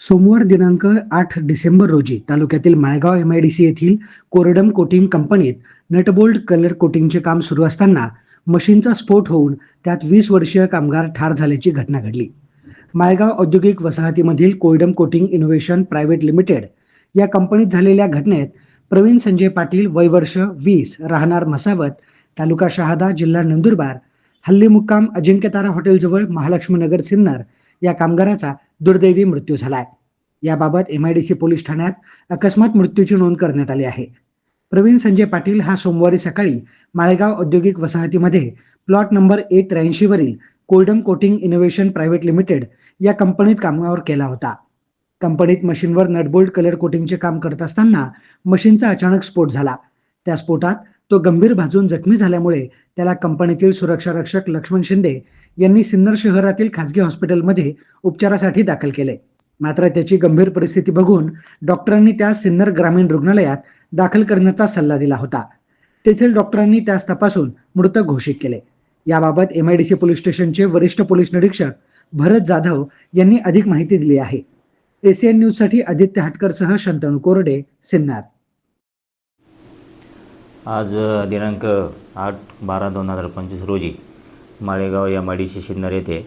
सोमवार दिनांक आठ डिसेंबर रोजी तालुक्यातील Maigaon M I D C येथील कोरडम कोटिंग कंपनीत नटबोल्ट कलर कोटिंगचे काम सुरू असताना मशीनचा स्फोट होऊन त्यात वीस वर्षीय कामगार ठार झाल्याची घटना घडली. माळगाव औद्योगिक वसाहतीमधील Corundum Coating Innovation Private Limited या कंपनीत झालेल्या घटनेत प्रवीण संजय पाटील वय वर्ष वीस राहणार मसावत तालुका शहादा जिल्हा नंदुरबार हल्ली मुक्काम अजिंक्यतारा हॉटेलजवळ महालक्ष्मीनगर सिन्नर या कामगाराचा दुर्दैवी मृत्यू झालाय. याबाबत एमआयडीसी पोलीस ठाण्यात अकस्मात मृत्यूची नोंद करण्यात आली आहे. प्रवीण संजय पाटील हा सोमवारी सकाळी माळेगाव औद्योगिक वसाहतीमध्ये प्लॉट नंबर एक त्र्याऐंशी वरील Corundum Coating Innovation Private Limited या कंपनीत कामावर केला होता. कंपनीत मशीनवर नटबोल्ट कलर कोटिंगचे काम करत असताना मशीनचा अचानक स्फोट झाला. त्या स्फोटात तो गंभीर भाजून जखमी झाल्यामुळे त्याला कंपनीतील सुरक्षा रक्षक लक्ष्मण शिंदे यांनी सिन्नर शहरातील खासगी हॉस्पिटलमध्ये उपचारासाठी दाखल केले मात्र त्याची गंभीर परिस्थिती बघून डॉक्टरांनी त्यास सिन्नर ग्रामीण रुग्णालयात दाखल करण्याचा सल्ला दिला होता. तेथील डॉक्टरांनी त्यास तपासून मृत घोषित केले. याबाबत एमआयडीसी पोलीस स्टेशनचे वरिष्ठ पोलीस निरीक्षक भरत जाधव यांनी अधिक माहिती दिली आहे. एसीएन न्यूजसाठी आदित्य हाटकरसह शंतनू कोरडे सिन्नर. आज दिनांक आठ बारा दोन हजार पंचवीस रोजी माळेगाव या माडीशी शिन्नर येथे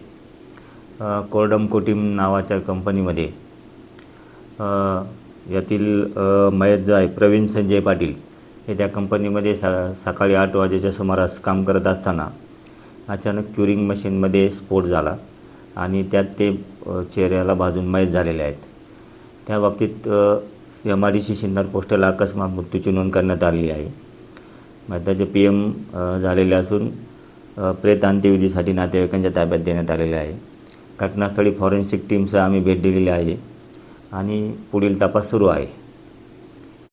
कोरडम कोटीम नावाच्या कंपनीमध्ये यातील मयत जो आहे प्रवीण संजय पाटील हे त्या कंपनीमध्ये सा सकाळी आठ वाजेच्या सुमारास काम करत असताना अचानक क्युरिंग मशीनमध्ये स्फोट झाला आणि त्यात ते चेहऱ्याला भाजून मयत झालेले आहेत. त्या बाबतीत M R D C Sinnar पोस्टला अकस्मात मृत्यूची नोंद करण्यात आली आहे. मयताचे पी एम झालेले असून प्रेत अंत्यविधीसाठी नातेवाईकांच्या ताब्यात देण्यात आलेले आहे. घटनास्थळी फॉरेन्सिक टीमसह आम्ही भेट दिलेली आहे आणि पुढील तपास सुरू आहे.